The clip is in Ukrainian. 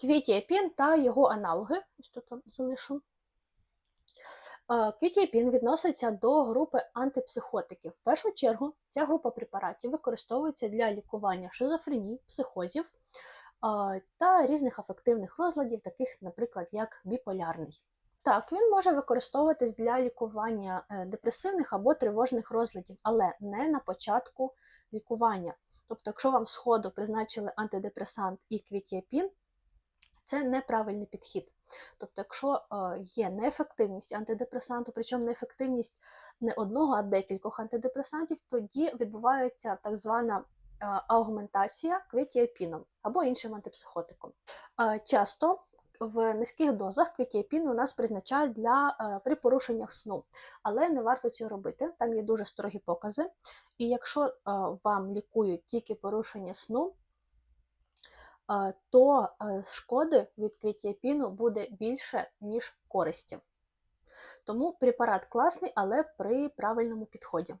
Квітіапін та його аналоги, ось тут залишу. Е, Квітіапін відноситься до групи антипсихотиків. В першу чергу ця група препаратів використовується для лікування шизофренії, психозів е, та різних афективних розладів, таких, наприклад, як біполярний. Так, він може використовуватись для лікування е, депресивних або тривожних розладів, але не на початку лікування. Тобто, якщо вам з ходу призначили антидепресант і квітіапін, це неправильний підхід. Тобто, якщо е, є неефективність антидепресанту, причому неефективність не одного, а декількох антидепресантів, тоді відбувається так звана е, аугментація квітіапіном або іншим антипсихотиком. Е, Часто в низьких дозах квітіапін у нас призначають для при порушеннях сну, але не варто цього робити. Там є дуже строгі покази. І якщо вам лікують тільки порушення сну, то шкоди від квітіапіну буде більше, ніж користі. Тому препарат класний, але при правильному підході.